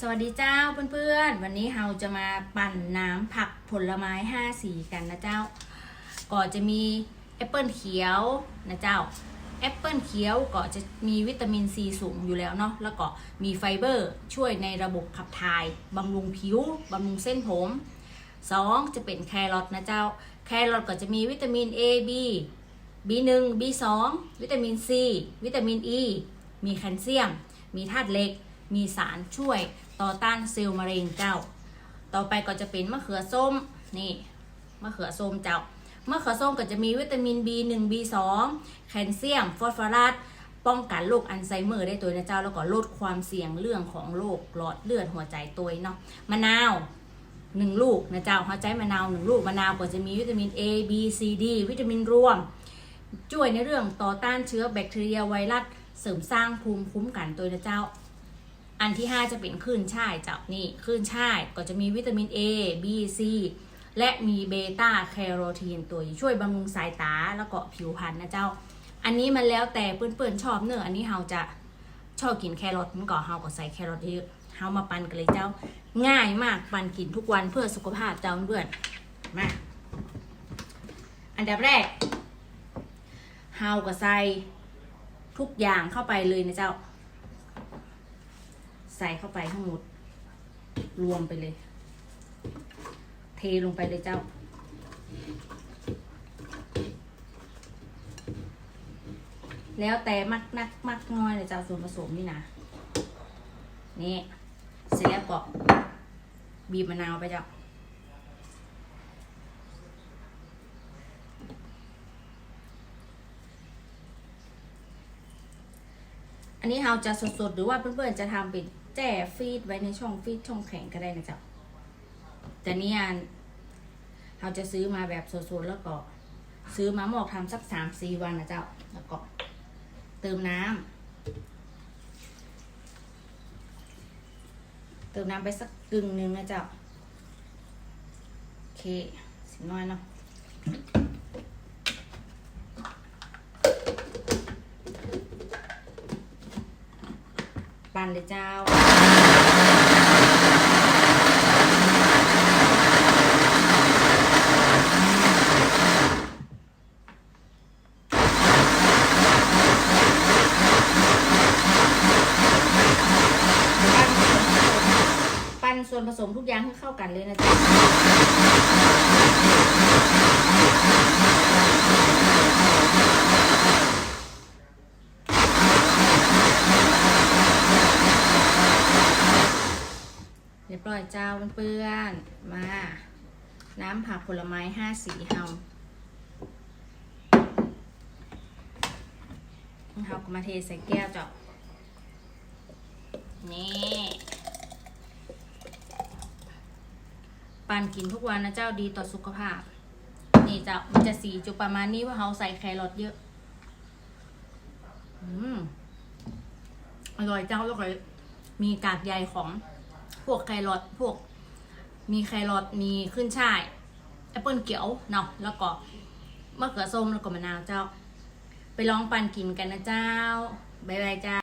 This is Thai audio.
สวัสดีเจ้าเพื่อนๆ วันนี้เราจะมาปั่นน้ำผักผลไม้ 5 สีกันนะเจ้า ก็จะมีแอปเปิลเขียวนะเจ้าแอปเปิลเขียวก็จะมีวิตามินซีสูงอยู่แล้วเนาะแล้วก็มีไฟเบอร์ช่วยในระบบขับถ่ายบำรุงผิวบำรุงเส้นผม 2 จะเป็นแครอทนะเจ้า แครอทก็จะมีวิตามิน A B B1 B2 วิตามิน C วิตามิน E มีแคลเซียม มีธาตุเหล็ก มีสารช่วย ต่อต้านเซลล์มะเร็งเจ้า ต่อไปก็จะเป็นมะเขือส้มนี่มะเขือส้มเจ้ามะเขือส้มก็จะมีวิตามิน B1 B2 แคลเซียม ฟอสฟอรัสป้องกันโรคอัลไซเมอร์ได้ตัวนะเจ้าแล้วก็ลดความเสี่ยงเรื่องของโรคหลอดเลือดหัวใจตัวเนาะมะนาวหนึ่งลูกนะเจ้าหัวใจมะนาวหนึ่งลูกมะนาวก็จะมีวิตามิน A B C D วิตามินรวมช่วยในเรื่องต่อต้านเชื้อแบคทีเรียไวรัสเสริมสร้างภูมิคุ้มกันตัวนะเจ้า อันที่ 5 จะเป็นคลื่นช่ายเจ้านี่คลื่นช่ายก็จะมีวิตามิน A B C และมีเบต้าแคโรทีนตัวช่วยบำรุงสายตาแล้วก็ผิวพรรณนะเจ้า อันนี้มันแล้วแต่เปื่อนๆชอบเนอะอันนี้เฮาจะชอบกินแครอทมันก็เฮาก็ใส่แครอทเยอะเฮามาปั่นกันเลยเจ้า ง่ายมากปั่นกินทุกวันเพื่อสุขภาพเจ้าเพื่อนมาอันดับแรกเฮาก็ใส่ทุกอย่างเข้าไปเลยนะเจ้า ใส่เข้าไปทั้งหมด รวมไปเลย เทลงไปเลยเจ้า แล้วแต่มักนักมักน้อยเลยเจ้าส่วนผสมนี่นะนี่เสร็จแล้วก็บีบมะนาวไปเจ้าอันนี้เราจะสดๆ หรือว่าเพื่อนๆ จะทำเป็น แจ่ฟีดไว้ในช่องฟีดช่องแข็งก็ได้นะจ๊ะแต่นี่อันเราจะซื้อมาแบบสดๆแล้วก็ ซื้อมาหมอกทำสักสามสี่วันนะเจ้า แล้วก็เติมน้ำเติมน้ำไปสักกึ่งหนึ่งนะเจ้า โอเค สิน้อยเนาะ ปั่นเลยเจ้า ปั่นส่วนผสมทุกอย่างให้เข้ากันเลยนะจ๊ะ เรียบร้อยเจ้าเพื่อนมา น้ำผักผลไม้ห้าสีเฮาเฮาก็มาเทใส่แก้วเจ้านี่ปั่นกินทุกวันนะเจ้าดีต่อสุขภาพ นี่เจ้ามันจะสีจุประมาณนี้เพราะเราใส่แครอทเยอะ อืมอร่อยเจ้าแล้วก็มีกากใยของ พวกไครอทพวก มีไครอทมีขึ้นช่ายแอปเปิลเขียวเนาะแล้วก็มะเขือส้มแล้วก็มะนาวเจ้า ไปลองปั่นกินกันนะเจ้า บ๊ายบายเจ้า